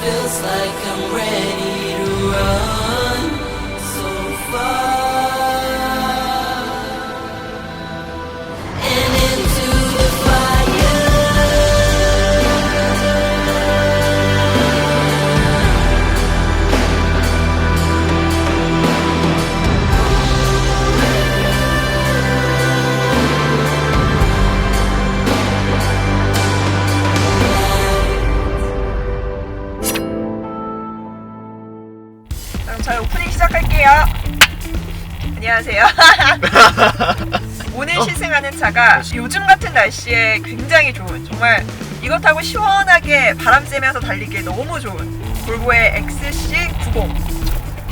feels like I'm ready to run 안녕하세요. 오늘 시승하는 차가 요즘 같은 날씨에 굉장히 좋은 정말 이거 타고 시원하게 바람 쐬면서 달리기에 너무 좋은 볼보의 XC90.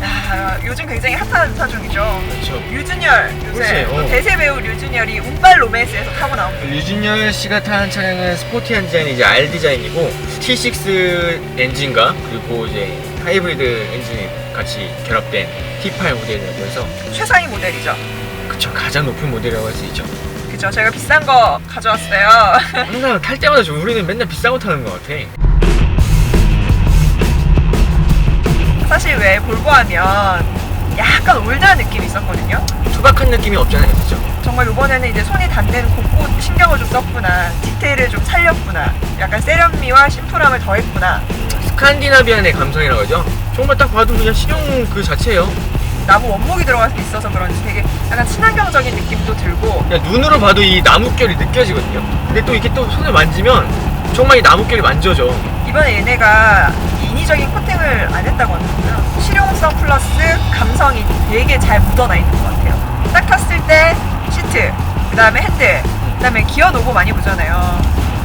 아, 요즘 굉장히 핫한 차 중이죠. 그렇죠. 류준열 요새 그렇지, 어. 또 대세 배우 류준열이 운빨 로맨스에서 타고 나옵니다. 류준열 씨가 탄 차량은 스포티한 디자인이 이제 R 디자인이고 T6 엔진과 그리고 이제 하이브리드 엔진이 같이 결합된 T8 모델이라고 해서 최상위 모델이죠. 그쵸 가장 높은 모델이라고 할 수 있죠. 그죠? 제가 비싼 거 가져왔어요. 항상 탈 때마다 좀 우리는 맨날 비싼 거 타는 것 같아. 사실 왜 볼보 하면 약간 올드한 느낌이 있었거든요. 투박한 느낌이 없잖아요, 그죠? 정말 이번에는 이제 손이 닿는 곳곳 신경을 좀 썼구나. 디테일을 좀 살렸구나. 약간 세련미와 심플함을 더했구나. 스칸디나비안의 감성이라고 하죠. 정말 딱 봐도 그냥 실용 그 자체예요. 나무 원목이 들어가 있어서 그런지 되게 약간 친환경적인 느낌도 들고 그냥 눈으로 봐도 이 나뭇결이 느껴지거든요. 근데 또 이렇게 또 손을 만지면 정말 이 나뭇결이 만져져. 이번에 얘네가 인위적인 코팅을 안 했다고 하더라고요. 실용성 플러스 감성이 되게 잘 묻어나 있는 것 같아요. 딱 탔을 때 시트, 그 다음에 핸들, 그 다음에 기어 로고 많이 보잖아요.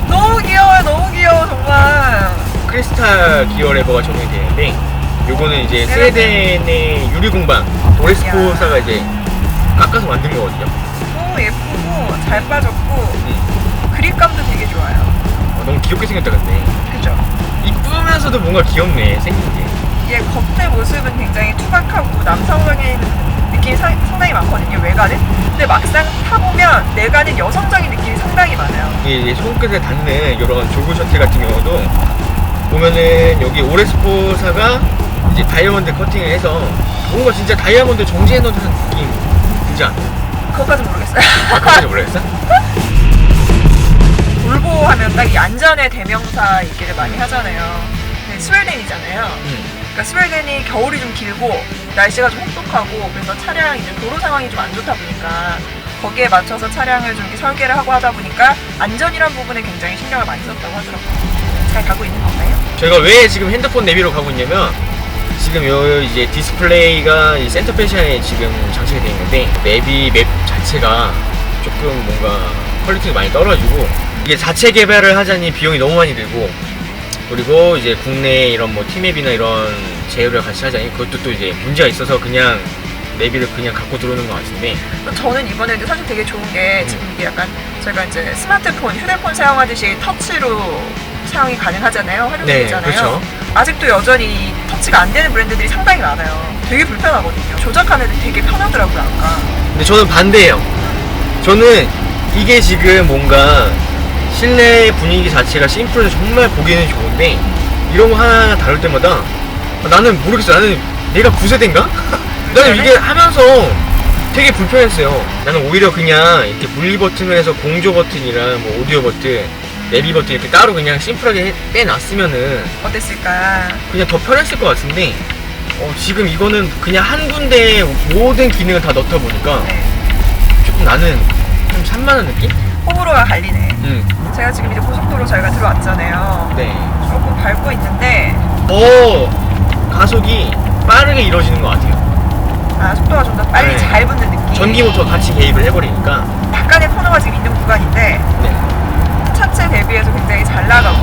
너무 귀여워요, 너무 귀여워, 정말. 크리스탈 기어 레버가 적용이 되는데 요거는 이제 네. 스웨덴의 유리 공방 도레스포사가 이제 깎아서 만든 거거든요. 너무 예쁘고 잘 빠졌고 음. 그립감도 되게 좋아요. 어, 너무 귀엽게 생겼다 근데 그죠? 이쁘면서도 뭔가 귀엽네 생긴 게. 이게 겉의 모습은 굉장히 투박하고 남성적인 느낌이 상, 상당히 많거든요, 외관은. 근데 막상 타보면 내관은 여성적인 느낌이 상당히 많아요. 이게 이제 손끝에 닿는 이런 조그 셔틀 같은 경우도 보면은 여기 오레스포사가 이제 다이아몬드 커팅을 해서 뭔가 진짜 다이아몬드 정지해 놓은 듯한 느낌 들지 않아요? 그것까지 모르겠어요. 아까까지 모르겠어? 볼보 하면 딱 이 안전의 대명사 얘기를 많이 하잖아요. 근데 스웨덴이잖아요. 음. 그러니까 스웨덴이 겨울이 좀 길고 날씨가 좀 혹독하고 그래서 차량 이제 도로 상황이 좀 안 좋다 보니까 거기에 맞춰서 차량을 좀 이렇게 설계를 하고 하다 보니까 안전이란 부분에 굉장히 신경을 많이 썼다고 하더라고요. 잘 가고 있는 건가요? 저희가 왜 지금 핸드폰 내비로 가고 있냐면 지금 요 이제 디스플레이가 이 센터 패션에 지금 장착이 되어 있는데 맵이 맵 자체가 조금 뭔가 퀄리티가 많이 떨어지고 이게 자체 개발을 하자니 비용이 너무 많이 들고 그리고 이제 국내 이런 뭐 티맵이나 이런 제휴를 같이 하자니 그것도 또 이제 문제가 있어서 그냥 내비를 그냥 갖고 들어오는 것 같은데 저는 이번에 근데 사실 되게 좋은 게 지금 이게 약간 저희가 이제 스마트폰, 휴대폰 사용하듯이 터치로 사용이 가능하잖아요. 활용이 네, 되잖아요. 그렇죠. 아직도 여전히 터치가 안 되는 브랜드들이 상당히 많아요. 되게 불편하거든요. 조작하는데 되게 편하더라고요, 아까. 근데 저는 반대예요. 저는 이게 지금 뭔가 실내 분위기 자체가 심플해서 정말 보기는 좋은데 이런 거 하나 다룰 때마다 나는 모르겠어. 나는 내가 9세대인가? 나는 이게 하면서 되게 불편했어요. 나는 오히려 그냥 이렇게 분리 버튼을 해서 공조 버튼이랑 뭐 오디오 버튼, 내비 버튼 이렇게 따로 그냥 심플하게 해- 빼놨으면은 어땠을까? 그냥 더 편했을 것 같은데 어, 지금 이거는 그냥 한 군데에 모든 기능을 다 넣다 보니까 네. 조금 나는 좀 산만한 느낌? 호불호가 갈리네. 응. 제가 지금 이제 고속도로 저희가 들어왔잖아요. 네. 조금 밟고 있는데, 더 가속이 빠르게 이루어지는 것 같아요. 아, 속도가 좀 더 빨리 네. 잘 붙는 느낌. 전기 모터 같이 개입을 해버리니까. 약간의 코너가 지금 있는 구간인데, 네. 차체 대비해서 굉장히 잘 나가고,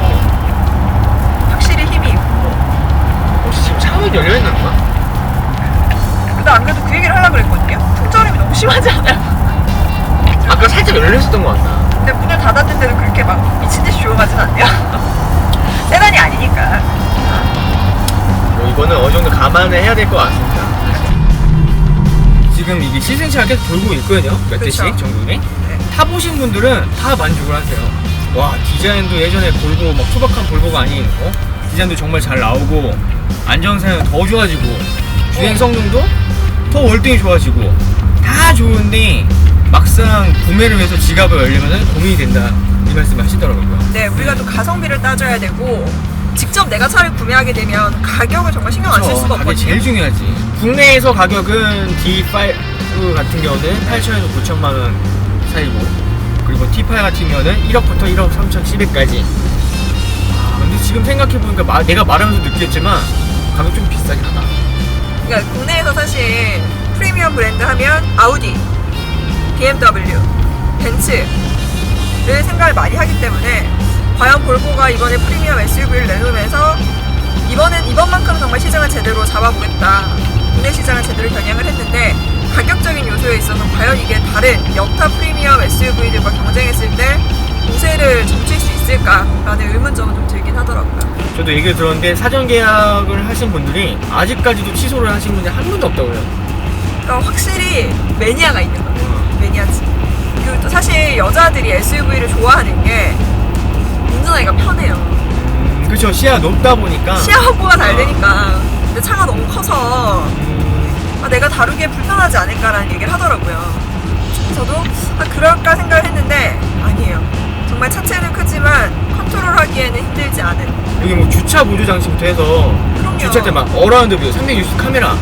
확실히 힘이 있고, 혹시 지금 차문 열려 있는 건가? 근데 안 그래도 그 얘기를 하려고 그랬거든요. 품절임이 너무 심하지 않아요? 아까 살짝 열려 있었던 것 같나? 근데 문을 닫았는데도 그렇게 막 미친 듯이 조용하진 않네요. 세단이 아니니까. 뭐 이거는 어느 정도 감안을 해야 될 것 같습니다. 지금 이게 시승차가 계속 돌고 있거든요. 몇 그쵸. 대씩 전국에. 네. 타보신 분들은 다 만족을 하세요. 와 디자인도 예전에 볼보 막 투박한 볼보가 아닌 어? 디자인도 정말 잘 나오고 안정성이 더 좋아지고 주행 성능도 더 월등히 좋아지고 다 좋은데 막상 구매를 해서 지갑을 열려면 고민이 된다 이 말씀을 하시더라고요. 네, 우리가 또 가성비를 따져야 되고 직접 내가 차를 구매하게 되면 가격을 정말 신경 안 쓸 수가 없거든요. 제일 중요하지. 국내에서 가격은 D5 같은 경우는 8천에서 9천만 원 사이고 그리고 T8 같은 경우는 1억부터 1억 3천 7백까지 아, 근데 지금 생각해 보니까 마- 내가 말하면서 느꼈지만 가격 좀 비싸긴 하다. 그러니까 국내에서 사실 프리미엄 브랜드 하면 아우디, BMW, 벤츠를 생각을 많이 하기 때문에 과연 볼보가 이번에 프리미엄 SUV를 내놓으면서 이번엔 이번만큼 정말 시장을 제대로 잡아보겠다. 국내 시장을 제대로 겨냥을 했는데 가격적인 요소에 있어서 과연 이게 다른 여타 프리미엄 SUV들과 경쟁했을 때 우세를 점칠 수 있을까라는 의문점은 좀 들긴 하더라고요. 저도 얘기를 들었는데 사전 계약을 하신 분들이 아직까지도 취소를 하신 분이 한 분도 없다고요. 그러니까 확실히 매니아가 있는 거예요. 매니아지. 그리고 또 사실 여자들이 SUV를 좋아하는 게 운전하기가 편해요. 음, 그렇죠. 시야가 높다 보니까 시야 확보가 잘 되니까. 근데 차가 너무 커서 음, 아, 내가 다루기에 불편하지 않을까라는 얘기를 하더라고요. 저도 아, 그럴까 생각을 했는데 아니에요. 정말 차체는 크지만 컨트롤하기에는 힘들지 않은. 여기 뭐 주차 보조 장치부터 해서 그럼요. 주차 때 막 어라운드 뷰, 360 카메라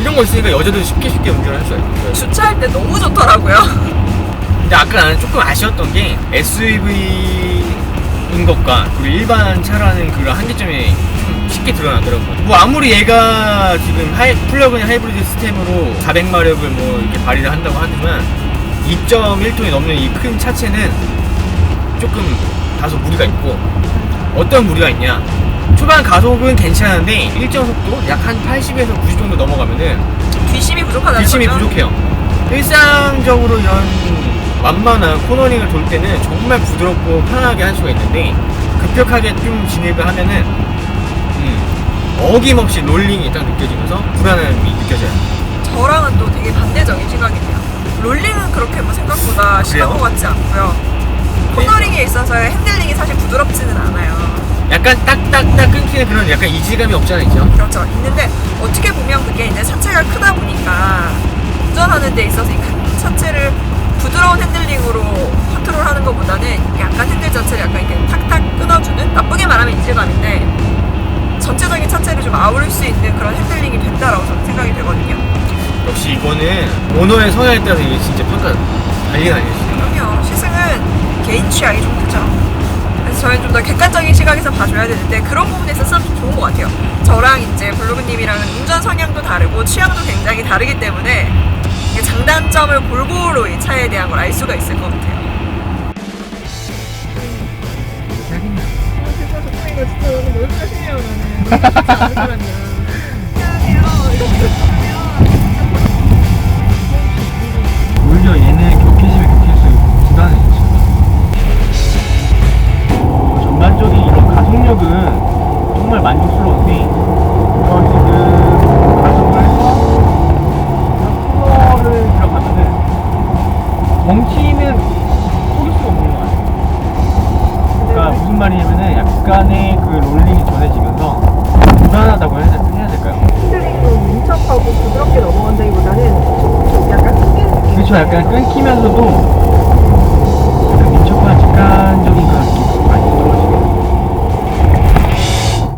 이런 거 있으니까 여자들 쉽게 쉽게 운전할 수가 있어요. 주차할 때 너무 좋더라고요. 근데 아까 나는 조금 아쉬웠던 게 SUV인 것과 그리고 일반 차라는 그런 한계점이 좀 쉽게 드러나더라고요. 뭐 아무리 얘가 지금 하이, 플러그인 하이브리드 시스템으로 400마력을 뭐 이렇게 발휘를 한다고 하지만 2.1톤이 넘는 이 큰 차체는 조금 다소 무리가 있고 어떤 무리가 있냐 초반 가속은 괜찮은데 일정 속도 약 한 80에서 90 정도 넘어가면은 뒷심이 부족하다는 뒷심이 거죠. 부족해요. 일상적으로 이런 완만한 코너링을 돌 때는 정말 부드럽고 편하게 할 수가 있는데 급격하게 좀 진입을 하면은 음, 어김없이 롤링이 딱 느껴지면서 불안함이 느껴져요. 저랑은 또 되게 반대적인 시각이네요. 롤링은 그렇게 뭐 생각보다 심한 그래요? 것 같지 않고요. 코너링에 있어서의 핸들링이 사실 부드럽지는 않아요. 약간 딱딱딱 끊기는 그런 약간 이질감이 없잖아 있죠. 그렇죠. 있는데 어떻게 보면 그게 이제 차체가 크다 보니까 운전하는 데 있어서 이큰 차체를 부드러운 핸들링으로 컨트롤하는 것보다는 약간 핸들 자체를 약간 이렇게 탁탁 끊어주는 나쁘게 말하면 이질감인데 전체적인 차체를 좀 아우를 수 있는 그런 핸들링이 된다라고 저는 생각이 되거든요. 역시 이거는 오너의 성향에 따라서 이게 진짜 평가 달리가 아니겠어요. 그럼요. 시승은 개인 취향이 좀 크죠. 저희는 좀 더 객관적인 시각에서 봐줘야 되는데 그런 부분에 있어서 좀 좋은 것 같아요. 저랑 이제 블루그님이랑은 운전 성향도 다르고 취향도 굉장히 다르기 때문에 장단점을 골고루 이 차에 대한 걸 알 수가 있을 것 같아요. 오히려 약간의 그 롤링이 전해지면서 불안하다고 해야, 될- 해야 될까요? 핸들링도 민첩하고 부드럽게 넘어간다기보다는 약간 끊기는 느낌. 그렇죠. 약간 끊기면서도 약간 민첩한 직관적인 그런 느낌이 많이 떨어지게.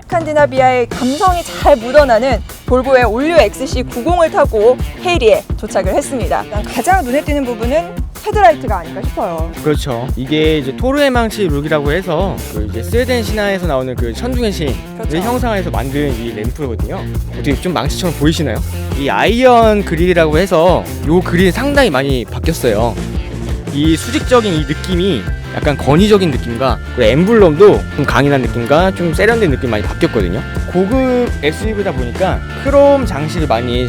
스칸디나비아의 감성이 잘 묻어나는 볼보의 올류 XC90을 타고 헤이리에 도착을 했습니다. 가장 눈에 띄는 부분은 헤드라이트가 아닐까 싶어요. 그렇죠. 이게 이제 토르의 망치 룩이라고 해서 그 이제 스웨덴 신화에서 나오는 그 천둥의 신을 그렇죠. 형상화해서 만든 이 램프거든요. 어떻게 좀 망치처럼 보이시나요? 이 아이언 그릴이라고 해서 요 그릴 상당히 많이 바뀌었어요. 이 수직적인 이 느낌이 약간 건의적인 느낌과 그 엠블럼도 좀 강인한 느낌과 좀 세련된 느낌이 많이 바뀌었거든요. 고급 SUV다 보니까 크롬 장식을 많이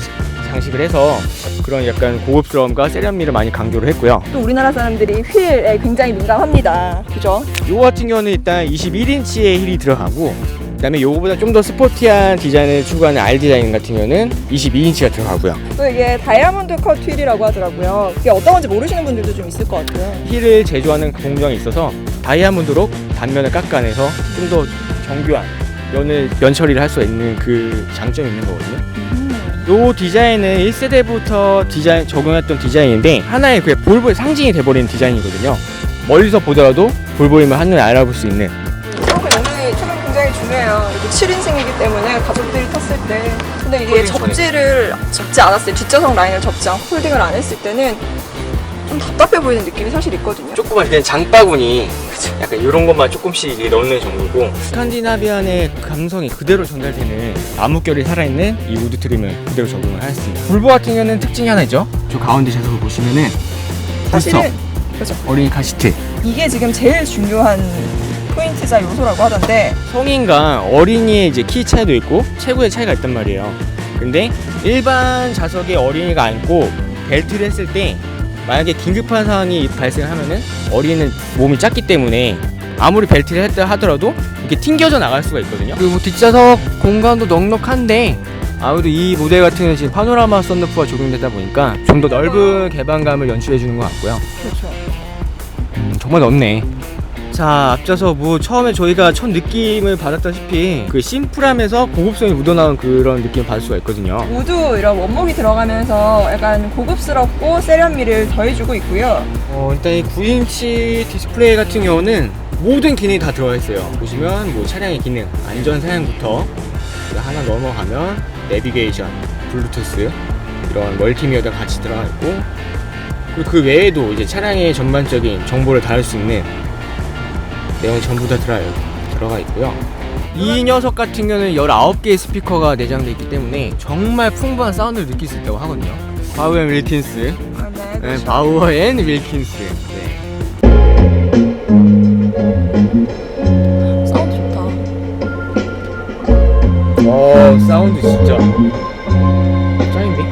장식을 해서 그런 약간 고급스러움과 세련미를 많이 강조를 했고요. 또 우리나라 사람들이 휠에 굉장히 민감합니다. 그죠? 요거 같은 경우는 일단 21인치의 힐이 들어가고 그다음에 요거보다 좀 더 스포티한 디자인을 추구하는 R 디자인 같은 경우는 22인치가 들어가고요. 또 이게 다이아몬드 컷 휠이라고 하더라고요. 이게 어떤 건지 모르시는 분들도 좀 있을 것 같아요. 힐을 제조하는 공정이 있어서 다이아몬드로 단면을 깎아내서 좀 더 정교한 면을 면 처리를 할 수 있는 그 장점이 있는 거거든요. 요 디자인은 1세대부터 디자인 적용했던 디자인인데 하나의 그 볼보의 상징이 돼버린 디자인이거든요. 멀리서 보더라도 볼보임을 한눈에 알아볼 수 있는 트렁크 용량이 트렁크 굉장히 중요해요. 이게 7인승이기 때문에 가족들이 탔을 때. 근데 이게. 접지를 접지 않았을 때 뒷좌석 라인을 접지 않고 폴딩을 안 했을 때는 좀 답답해 보이는 느낌이 사실 있거든요. 조그만 그냥 장바구니 약간 이런 것만 조금씩 이렇게 넣는 정도고 스칸디나비안의 감성이 그대로 전달되는 나뭇결이 살아있는 이 우드 트림을 그대로 적용을 하였습니다. 볼보 같은 경우는 특징이 하나 있죠. 저 가운데 좌석을 보시면은 부스터, 사실은 그렇죠. 어린이 카시트, 이게 지금 제일 중요한 포인트자 요소라고 하던데 성인과 어린이의 이제 키 차이도 있고 체구의 차이가 있단 말이에요. 근데 일반 좌석에 어린이가 앉고 벨트를 했을 때 만약에 긴급한 상황이 발생하면은 어린이는 몸이 작기 때문에 아무리 벨트를 했다 하더라도 이렇게 튕겨져 나갈 수가 있거든요. 그리고 뭐 뒷좌석 공간도 넉넉한데 아무래도 이 모델 같은 경우는 지금 파노라마 썬루프가 적용되다 보니까 좀 더 넓은 개방감을 연출해 주는 것 같고요. 그렇죠. 음, 정말 넓네. 자, 앞서서 뭐 처음에 저희가 첫 느낌을 받았다시피 그 심플함에서 고급성이 묻어나온 그런 느낌을 받을 수가 있거든요. 모두 이런 원목이 들어가면서 약간 고급스럽고 세련미를 더해주고 있고요. 어, 일단 이 9인치 디스플레이 같은 경우는 모든 기능이 다 들어가 있어요. 보시면 뭐 차량의 기능, 안전 사양부터 하나 넘어가면 내비게이션, 블루투스 이런 멀티미디어가 같이 들어가 있고 그리고 그 외에도 이제 차량의 전반적인 정보를 다룰 수 있는 내용이 전부 다 들어, 들어가 있고요. 이 녀석 같은 경우는 19개의 스피커가 내장되어 있기 때문에 정말 풍부한 사운드를 느낄 수 있다고 하거든요. 바우 앤 윌킨스, 아, 네, 네, 그렇죠. 바우어 앤 윌킨스. 네. 사운드 좋다. 어, 사운드 진짜 짱인데?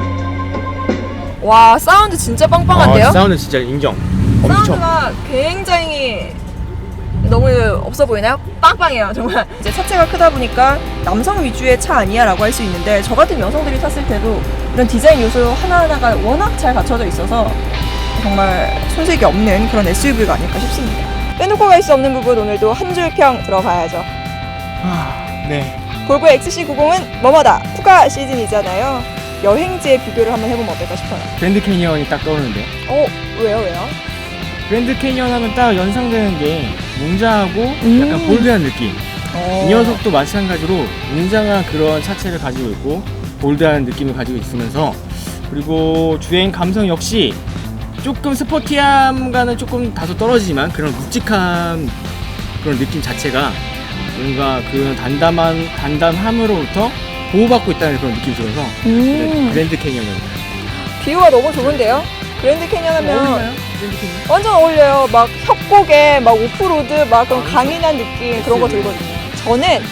와 사운드 진짜 빵빵한데요? 아, 사운드 진짜 인정. 엄청. 사운드가 굉장히 너무 없어 보이나요? 빵빵해요 정말 이제 차체가 크다 보니까 남성 위주의 차 아니야 라고 할 수 있는데 저 같은 여성들이 탔을 때도 이런 디자인 요소 하나하나가 워낙 잘 갖춰져 있어서 정말 손색이 없는 그런 SUV가 아닐까 싶습니다 빼놓고 갈 수 없는 부분 오늘도 한 줄평 들어봐야죠 아, 네. 볼보 XC90은 뭐뭐다 휴가 시즌이잖아요 여행지에 비교를 한번 해보면 어떨까 싶어요 그랜드 캐니언이 딱 떠오르는데. 어 왜요 왜요? 그랜드 캐니언 하면 딱 연상되는 게 웅장하고 음. 약간 볼드한 느낌. 어. 이 녀석도 마찬가지로 웅장한 그런 차체를 가지고 있고 볼드한 느낌을 가지고 있으면서 그리고 주행 감성 역시 조금 스포티함과는 조금 다소 떨어지지만 그런 묵직한 그런 느낌 자체가 뭔가 그 단담한 단담함으로부터 보호받고 있다는 그런 느낌이 들어서 음. 그랜드 캐니언은 비유가 너무 좋은데요? 그랜드 캐년 하면 그랜드 캐니언? 완전 어울려요. 막 협곡에 막 오프로드 막 그런 강인한 느낌 그런 거 들거든요. 저는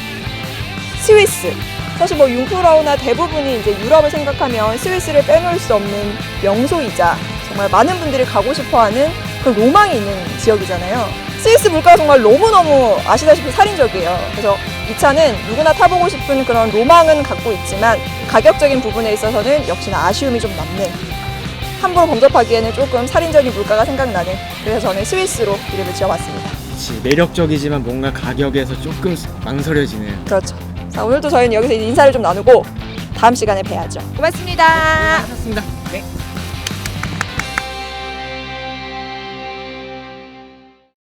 스위스. 사실 뭐 융프라우나 대부분이 이제 유럽을 생각하면 스위스를 빼놓을 수 없는 명소이자 정말 많은 분들이 가고 싶어하는 그 로망이 있는 지역이잖아요. 스위스 물가가 정말 너무너무 아시다시피 살인적이에요. 그래서 이 차는 누구나 타보고 싶은 그런 로망은 갖고 있지만 가격적인 부분에 있어서는 역시나 아쉬움이 좀 남는 함부로 범접하기에는 조금 살인적인 물가가 생각나는 그래서 저는 스위스로 이름을 지어봤습니다. 그치, 매력적이지만 뭔가 가격에서 조금 망설여지는 그렇죠. 자 오늘도 저희는 여기서 이제 인사를 좀 나누고 다음 시간에 뵈야죠. 고맙습니다. 하셨습니다.